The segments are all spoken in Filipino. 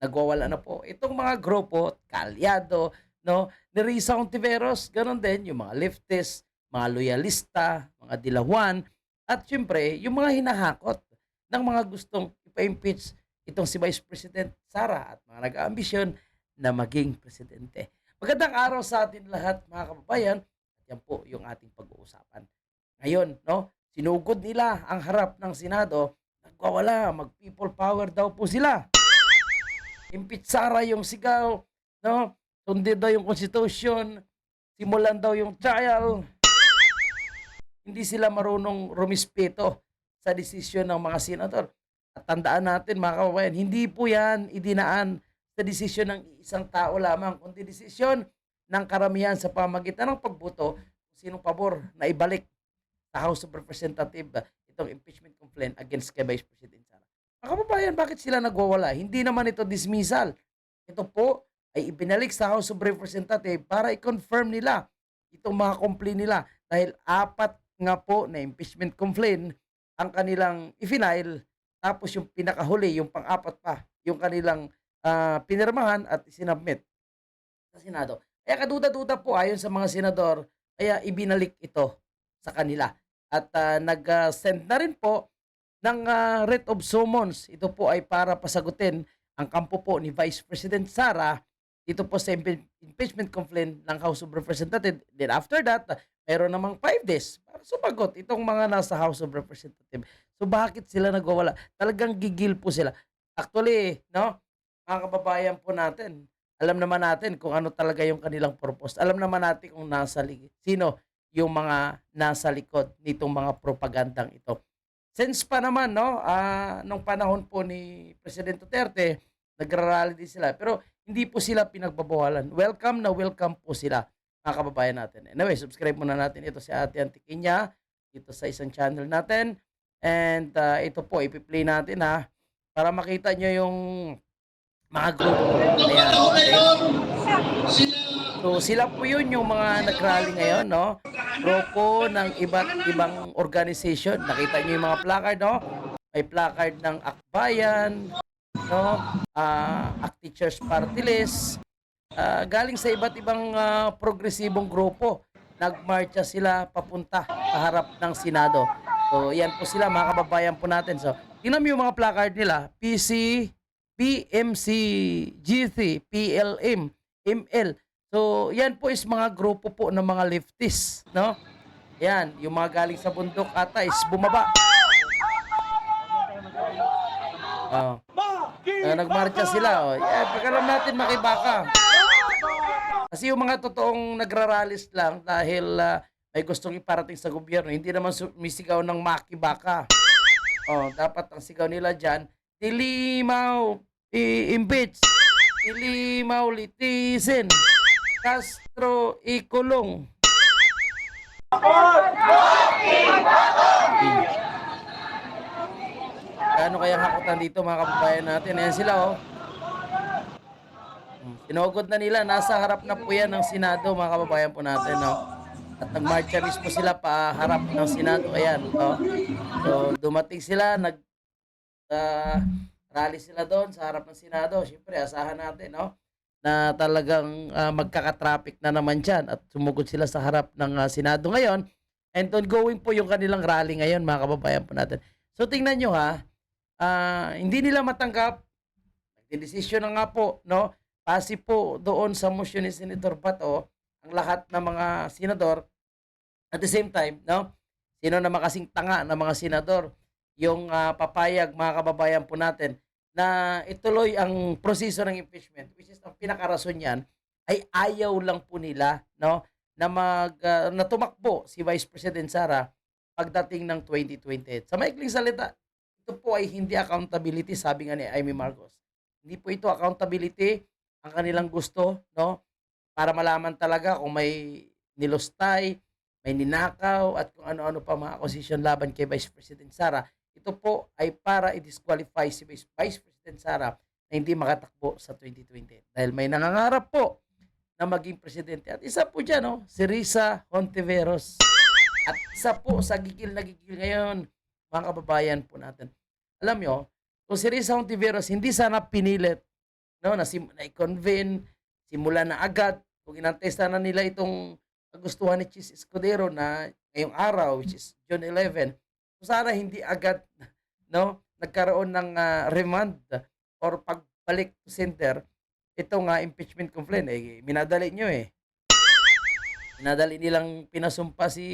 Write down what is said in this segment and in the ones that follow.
nagwawala na po. Itong mga grupo, Kalyado, no, ni Risa Ontiveros, ganun din, yung mga leftist, mga loyalista, mga dilawan, at syempre, yung mga hinahakot ng mga gustong ipa-impeach itong si Vice President Sara at mga nag-aambisyon na maging presidente. Magandang araw sa atin lahat mga kababayan. At yan po yung ating pag-uusapan. Ngayon, no, sinugod nila ang harap ng Senado, nagwawala, mag-people power daw po sila. Impeach Sara yung sigaw, no? Sundin daw yung constitution, simulan daw yung trial. Hindi sila marunong rumispeto sa desisyon ng mga senador. At tandaan natin mga kababayan, hindi po yan idinaan sa desisyon ng isang tao lamang, kundi desisyon ng karamihan sa pamagitan ng pagboto kung sinong pabor na ibalik sa House of Representatives itong impeachment complaint against kay Vice President. Mga kababayan, bakit sila nagwawala? Hindi naman ito dismissal. Ito po ay ibinalik sa House of Representatives para i-confirm nila itong mga complaint nila dahil apat nga po na impeachment complaint ang kanilang i-file tapos yung pinakahuli, yung pang-apat pa, yung kanilang ah, pinirmahan at sinubmit sa Senado. Kaya kaduda-duda po ayon sa mga senador, kaya ibinalik ito sa kanila. At ah, nag-send na rin po ng ah, writ of summons. Ito po ay para pasagutin ang kampo po ni Vice President Sara dito po sa impe- impeachment complaint ng House of Representatives. Then after that, meron namang 5 days para sumagot itong mga nasa House of Representatives. So bakit sila nagwawala? Talagang gigil po sila. Actually, no, mga kababayan po natin, alam naman natin kung ano talaga yung kanilang purpose. Alam naman natin kung nasa li- sino yung mga nasa likod nitong mga propagandang ito. Since pa naman, no, ah, nung panahon po ni President Duterte, nagrarally din sila. Pero hindi po sila pinagbabawalan. Welcome na welcome po sila, mga kababayan natin. Anyway, subscribe muna natin ito si Ate Antiquinya dito sa isang channel natin. And ah, ito po, ipi-play natin ha, para makita nyo yung mga grupo. Ayan, okay? So sila po yun yung mga nag-rally ngayon, no? Grupo ng iba't ibang organization. Nakita nyo yung mga placard, no? May placard ng Akbayan, no? Ah, Act Teachers Party List. Ah, galing sa iba't ibang ah, progresibong grupo. Nagmarcha sila papunta sa harap ng Senado. So, yan po sila, mga kababayan po natin. So, tingnan yung mga placard nila. PC, PMC, G3, PLM, ML. So, yan po is mga grupo po ng mga leftists, no? Yan, yung mga galing sa bundok ata is bumaba. Oh. Uh, nagmarcha sila, oh. Yeah, pagkalam natin makibaka. Kasi yung mga totoong nagraralis lang dahil ah, may gustong iparating sa gobyerno, hindi naman sumisigaw ng makibaka. Oh, dapat ang sigaw nila diyan, dilimaw, i-impeach, dilimaw, litisin, Castro, ikulong. Kano kaya hakutan dito mga kababayan natin? Ayan sila oh. Hmm, Sinugod na nila, nasa harap na po yan ng Senado mga kababayan po natin. No? At nagmarcha mismo sila pa harap ng Senado. Ayan. No? So dumating sila, nag ah, rally sila doon sa harap ng Senado. Siyempre, asahan natin no? Na talagang ah, magkaka-traffic na naman dyan at sumugod sila sa harap ng ah, Senado ngayon. And ongoing po yung kanilang rally ngayon mga kababayan po natin. So tingnan nyo ha, ah, hindi nila matanggap. Nagdedesisyon na nga po, no? Pasi po doon sa motion ni Senator Bato, ang lahat ng mga senador, at the same time, no? Sino naman kasing tanga ng mga senador, yung ah, papayag mga kababayan po natin, na ituloy ang proseso ng impeachment, which is ang pinakarason niyan, ay ayaw lang po nila, no? Na mag, ah, na si Vice President Sara pagdating ng 2028. Sa maikling salita, ito po ay hindi accountability, sabi nga ni Amy Marcos. Hindi po ito accountability, ang kanilang gusto, no? Para malaman talaga kung may nilustay, may ninakaw, at kung ano-ano pa mga accusation laban kay Vice President Sara. Ito po ay para i-disqualify si Vice President Sara na hindi makatakbo sa 2020. Dahil may nangangarap po na maging presidente. At isa po dyan, no? si Risa Hontiveros. At isa po sa gigil na gigil ngayon, mga kababayan po natin. Alam nyo, kung si Risa Hontiveros hindi sana pinilit no, na, sim, na i-convene, simula na agad. Kung inantay sana nila itong kagustuhan ni Chis Escudero na ngayong araw, which is June 11, so sana hindi agad, no, nagkaroon ng ah, remand or pagbalik to center, ito nga impeachment complaint, eh, minadali nyo eh. Minadali nilang pinasumpa si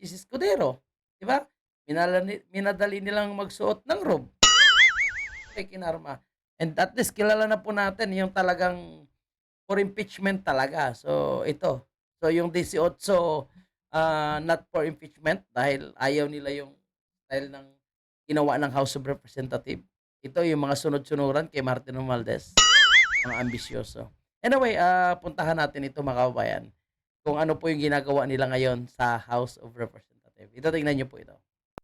Chis Escudero. Di ba? Minalani, minadali nilang magsuot ng robe. Kay kinarma. And at least kilala na po natin yung talagang for impeachment talaga. So ito. So yung 18 ah, not for impeachment dahil ayaw nila yung style ng ginawa ng House of Representative. Ito yung mga sunod-sunuran kay Martin Romualdez. Mga ambisyoso. Anyway, ah, puntahan natin ito mga kababayan kung ano po yung ginagawa nila ngayon sa House of Representative. Ito tingnan niyo po ito.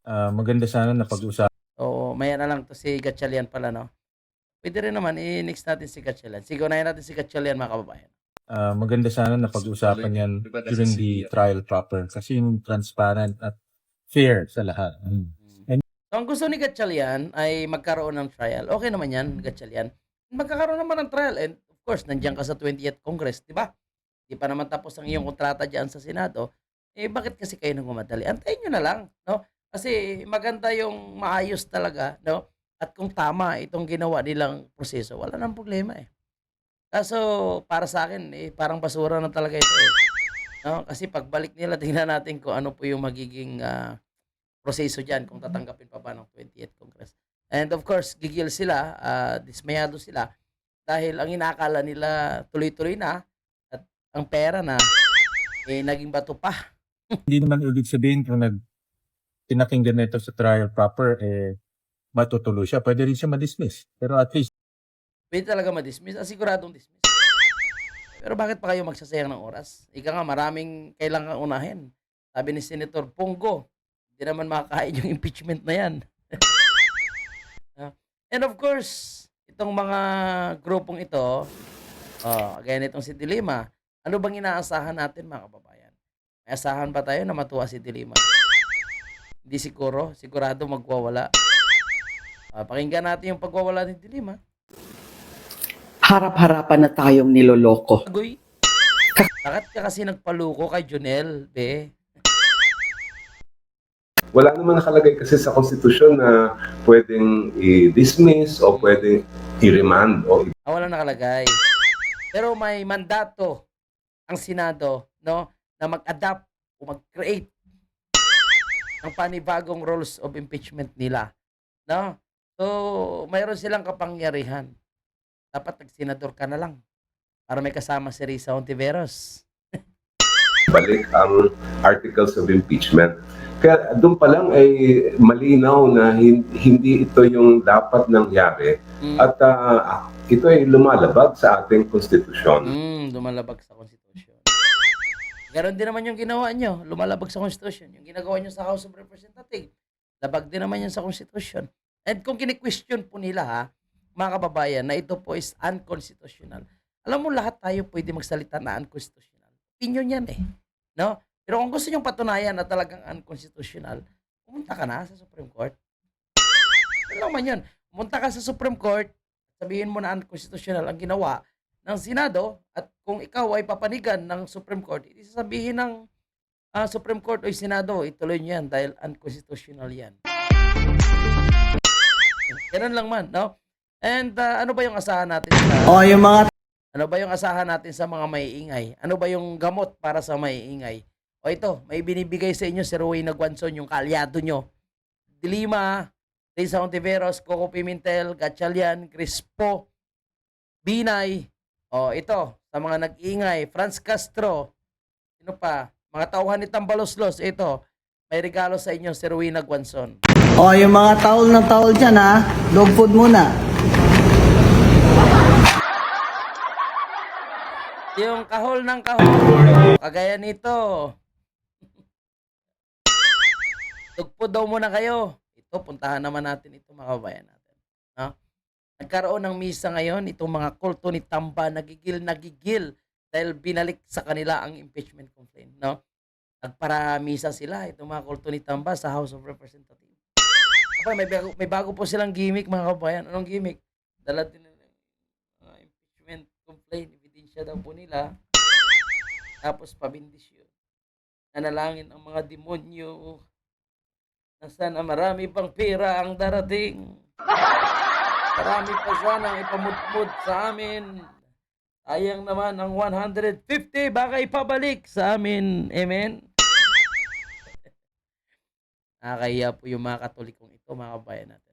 Ah, maganda sana na pag-usapan Oo, maya na lang to si Gatchalian pala, no? Pwede rin naman, i-next natin si Gatchalian. Sige, unahin natin si Gatchalian, mga kababayan. ah, maganda sana na pag-usapan yan during the trial proper kasi yung transparent at fair sa lahat. Mm. So, ang gusto ni Gatchalian ay magkaroon ng trial. Okay naman yan, Gatchalian. Magkakaroon naman ng trial. And of course, nandiyan ka sa 20th Congress, di ba? Di pa naman tapos ang iyong kontrata dyan sa Senado. Eh, bakit kasi kayo nang mamadali? Antayin nyo na lang, no? Kasi maganda yung maayos talaga, no? At kung tama itong ginawa nilang proseso, wala nang problema eh. Kaso para sa akin, eh, parang basura na talaga ito eh. No? Kasi pagbalik nila, tingnan natin kung ano po yung magiging ah, proseso dyan, kung tatanggapin pa ba ng 20th Congress. And of course, gigil sila, ah, dismayado sila, dahil ang inakala nila tuloy-tuloy na, at ang pera na, eh, naging bato pa. Hindi naman ibig sabihin kung nag pinakinggan na ito sa trial proper, eh, matutuloy siya. Pwede rin siya ma-dismiss. Pero at least, Pwede talaga ma-dismiss, asiguradong dismiss. Pero bakit pa kayo magsasayang ng oras? Ika nga, maraming kailangan unahin. Sabi ni Senator Pongo, hindi naman makakain yung impeachment na yan. Ah, And of course, itong mga grupong ito, oh, gaya nitong si Dilima, ano bang inaasahan natin mga kababayan? May asahan ba tayo na matuwa si Dilima? Hindi siguro, sigurado magwawala. Ah, pakinggan natin yung pagwawala ni Dilima. Harap-harapan na tayong niloloko. Agoy. Bakit ka kasi nagpaluko kay Junel, be? Wala naman nakalagay kasi sa konstitusyon na pwedeng i-dismiss o pwedeng i-remand o Ah, wala nakalagay. Pero may mandato ang Senado, no, na mag-adapt o mag-create ng panibagong rules of impeachment nila, no? So, mayroon silang kapangyarihan. Dapat nag-senador ka na lang para may kasama si Risa Ontiveros. balik ang articles of impeachment. Kaya doon pa lang ay malinaw na hin- hindi ito yung dapat nangyari Mm. at ah, ito ay lumalabag sa ating konstitusyon. Mm, lumalabag sa konstitusyon. Ganon din naman yung ginawa nyo, lumalabag sa konstitusyon. Yung ginagawa nyo sa House of Representatives, labag din naman yan sa konstitusyon. And kung kini-question po nila ha, mga kababayan, na ito po is unconstitutional. Alam mo, lahat tayo pwede magsalita na unconstitutional. Opinion yan eh. No? Pero kung gusto nyong patunayan na talagang unconstitutional, pumunta ka na sa Supreme Court. Ano naman yun? Pumunta ka sa Supreme Court, sabihin mo na unconstitutional ang ginawa ng Senado at kung ikaw ay papanigan ng Supreme Court, iti sasabihin ng ah, Supreme Court o Senado, ituloy niyo yan dahil unconstitutional yan. Ganun lang man, no? And ah, ano ba yung asahan natin sa O yung mga ano ba yung asahan natin sa mga maiingay? Ano ba yung gamot para sa maiingay? O ito, may binibigay sa inyo si Rowena Guanzon, yung kaalyado nyo. Dilima, Risa Ontiveros, Coco Pimentel, Gatchalian, Crispo, Binay. O ito, sa mga nag-ingay, Franz Castro. Sino pa? Mga tauhan ni Tambaloslos. Ito, may regalo sa inyo si Rowena Guanzon. o yung mga towel na towel dyan ha. Dog food muna. Yung kahol ng kahol. Kagaya nito. Tugpo daw muna kayo. Ito, puntahan naman natin ito mga kabayan natin. No? Nagkaroon ng misa ngayon, itong mga kulto ni Tamba, nagigil, nagigil dahil binalik sa kanila ang impeachment complaint. No? Nagparamisa sila, itong mga kulto ni Tamba sa House of Representatives. Aba, may, bago, may bago po silang gimmick mga kabayan. Anong gimmick? Dala din nila yung mga siya daw po nila. Tapos pabindisyon. Nanalangin ang mga demonyo na sana marami pang pera ang darating. Marami pa sanang ipamutmud sa amin. Sayang naman ang 150 baka ipabalik sa amin. Amen? Nakakahiya po yung mga katolikong ito, mga kabayan natin.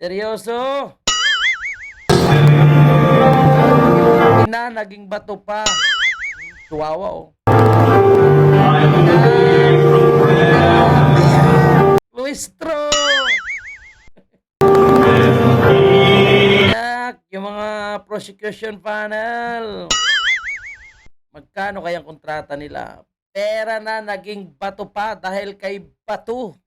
Seryoso? Ina, naging bato pa. Chihuahua, oh. Luistro! Yak, yung mga prosecution panel. Magkano kayang kontrata nila? Pera na naging bato pa dahil kay bato.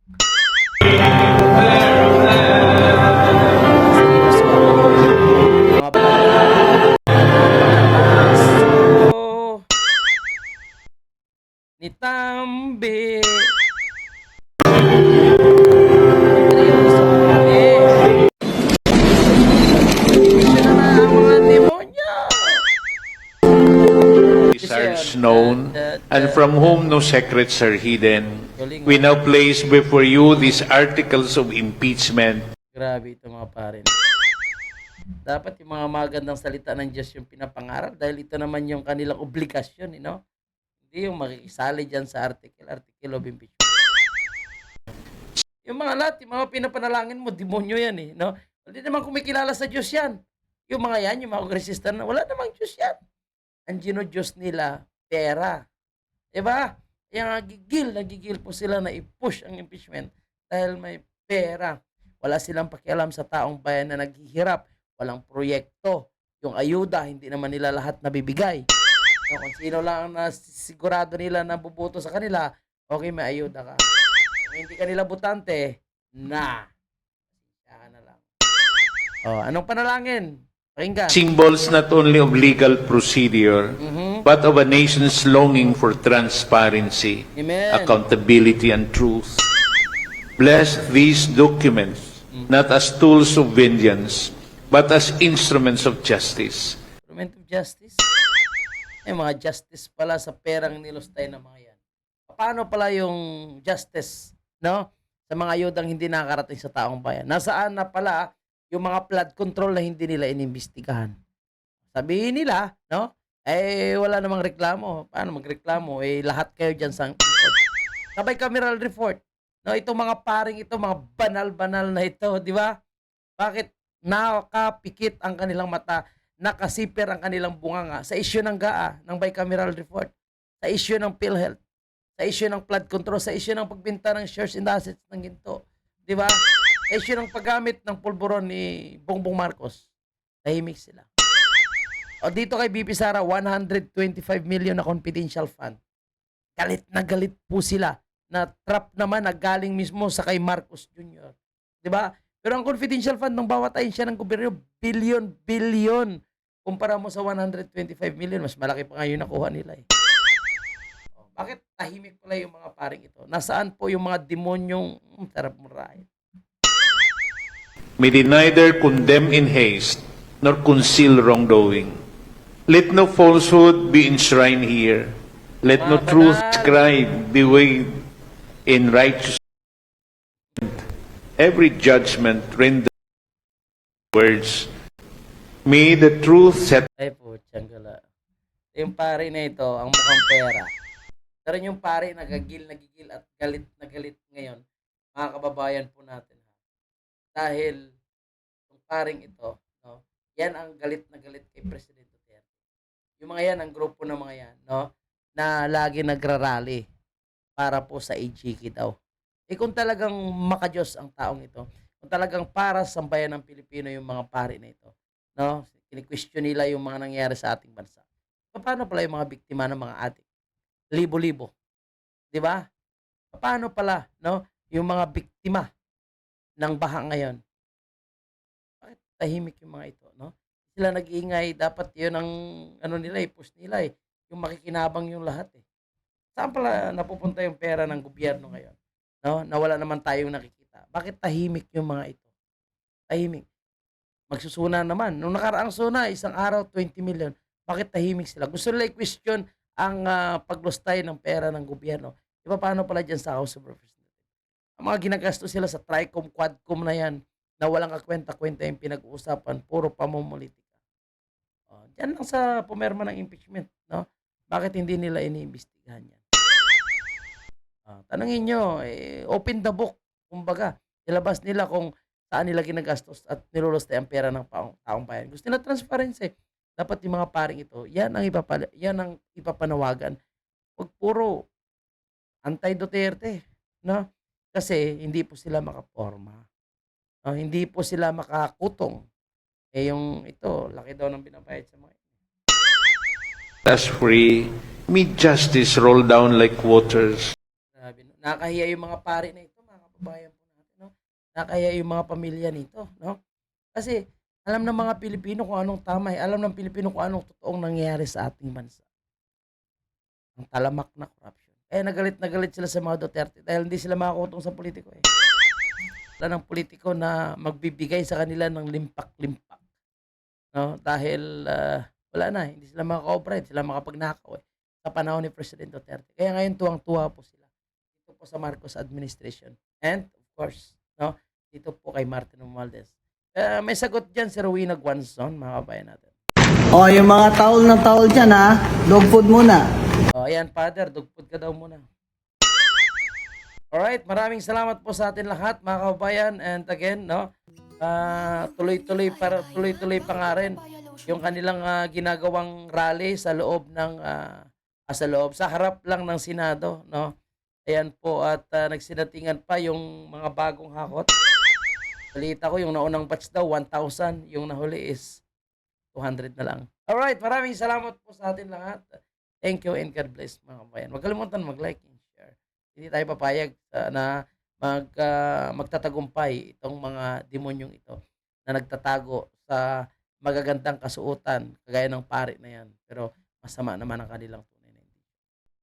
Demonyo. Wizards known, and from whom no secrets are hidden. We now place before you these articles of impeachment Grabe ito mga pare. Dapat yung mga magandang salita ng Diyos yung pinapangarap dahil ito naman yung kanilang obligasyon, you know? Hindi yung makikisali dyan sa article, article of impeachment. Yung mga lahat, yung mga pinapanalangin mo, demonyo yan eh, no? Hindi naman kumikilala sa Diyos yan. Yung mga yan, yung mga kongresista na, wala namang Diyos yan. Ang Diyos nila, pera. Diba? Kaya nagigil, nagigil po sila na i-push ang impeachment dahil may pera. Wala silang pakialam sa taong bayan na naghihirap. Walang proyekto. Yung ayuda, hindi naman nila lahat nabibigay. So, kung sino lang na sigurado nila na bubuto sa kanila, okay, may ayuda ka. Kung hindi ka nila butante, na. Kaya na lang. Oh, anong panalangin? Pakinggan. symbols not only of legal procedure, Mhm. but of a nation's longing for transparency, Amen. accountability, and truth. Bless these documents not as tools of vengeance, but as instruments of justice. Instrument of justice? May mga justice pala sa perang nilustay ng mga yan. Paano pala yung justice, no? Sa mga ayudang hindi nakakarating sa taong bayan. Nasaan na pala yung mga flood control na hindi nila inimbestigahan? Sabihin nila, no? Eh, wala namang reklamo. Paano magreklamo? Eh, lahat kayo dyan sa Sabay cameral report. No, itong mga paring ito, mga banal-banal na ito, di ba? Bakit nakapikit ang kanilang mata, nakasiper ang kanilang bunganga sa isyu ng GAA, ng bicameral report, sa isyu ng PhilHealth, sa isyu ng flood control, sa isyu ng pagbinta ng shares the assets ng ginto. Di ba? Sa isyu ng paggamit ng pulburon ni Bongbong Marcos. Tahimik sila. O dito kay BP Sara, 125 million na confidential fund. Galit na galit po sila na trap naman na galing mismo sa kay Marcos Jr. 'Di ba? Pero ang confidential fund ng bawat ahensya ng gobyerno, billion, billion. Kumpara mo sa 125 million, mas malaki pa nga yung nakuha nila eh. Oh, Bakit tahimik pala yung mga paring ito? Nasaan po yung mga demonyong hmm, sarap murahin? May they neither condemn in haste nor conceal wrongdoing. Let no falsehood be enshrined here. Let no truth scribe be weighed in righteous. Every judgment rendered words. May the truth set Ay po, gala. Yung pare na ito, ang mukhang pera. Pero yung pare nagagil, nagigil at galit na galit ngayon, mga kababayan po natin. Ha? Dahil yung paring ito, no, yan ang galit na galit kay President Duterte. Yung mga yan, ang grupo ng mga yan, no, na lagi nagrarally para po sa AGK daw. Eh kung talagang makajos ang taong ito, kung talagang para sa bayan ng Pilipino yung mga pare na ito, no? Kini-question nila yung mga nangyayari sa ating bansa. Paano pala yung mga biktima ng mga adik? Libo-libo. 'Di ba? Paano pala, no? Yung mga biktima ng baha ngayon. Bakit tahimik yung mga ito, no? Sila nag-iingay, dapat 'yun ang ano nila, eh, push nila eh. Yung makikinabang yung lahat eh. Saan pala napupunta yung pera ng gobyerno ngayon? No? Na wala naman tayong nakikita. Bakit tahimik yung mga ito? Tahimik. Magsusuna naman. Nung nakaraang suna, isang araw, 20 million. Bakit tahimik sila? Gusto nila i-question ang ah, paglustay ng pera ng gobyerno. Iba paano pala dyan sa House of Representatives? Ang mga ginagastos sila sa Tricom, Quadcom na yan, na walang kakwenta-kwenta yung pinag-uusapan, puro pamumulitika. Oh, dyan lang sa pumerma ng impeachment, no? Bakit hindi nila iniimbestigahan yan? Ah, tanungin nyo, eh, open the book. Kumbaga, ilabas nila kung saan nila ginagastos at nilulustay ang pera ng taong, taong bayan. Gusto nila transparency. Dapat yung mga paring ito, yan ang, ipapala, yan ang ipapanawagan. Huwag puro anti-Duterte. No? Kasi hindi po sila makaporma. No? Hindi po sila makakutong. Eh yung ito, laki daw ng binabayad sa mga As free, may justice roll down like waters. Grabe, no? Nakahiya yung mga pare na ito, mga kababayan no? Nakahiya yung mga pamilya nito, no? Kasi alam ng mga Pilipino kung anong tama, eh. alam ng Pilipino kung anong totoong nangyayari sa ating bansa. Ang talamak na corruption. Kaya nagalit na galit sila sa mga Duterte dahil hindi sila makakutong sa politiko eh. Wala ng politiko na magbibigay sa kanila ng limpak-limpak. No? Dahil ah, wala na, hindi sila makaka-operate, sila makapagnakaw eh sa panahon ni President Duterte. Kaya ngayon tuwang-tuwa po sila dito po sa Marcos administration. And of course, no, dito po kay Martin Romualdez. Eh, may sagot diyan si Rowena Guanzon, mga kabayan natin. O, yung mga towel na towel dyan ha, dog food muna. O, ayan, Father, dugpod ka daw muna. Alright, maraming salamat po sa atin lahat, mga kababayan. And again, no, ah, tuloy-tuloy para tuloy-tuloy pa nga rin yung kanilang ah, ginagawang rally sa loob ng ah, sa loob sa harap lang ng Senado, no. Ayan po at ah, nagsinatingan pa yung mga bagong hakot. Balita ko yung naunang batch daw 1,000, yung nahuli is 200 na lang. Alright, maraming salamat po sa atin lahat. Thank you and God bless mga kabayan. Huwag kalimutan mag-like and share. Hindi tayo papayag ah, na mag, ah, magtatagumpay itong mga demonyong ito na nagtatago sa magagandang kasuotan kagaya ng pare na yan. Pero masama naman ang kanilang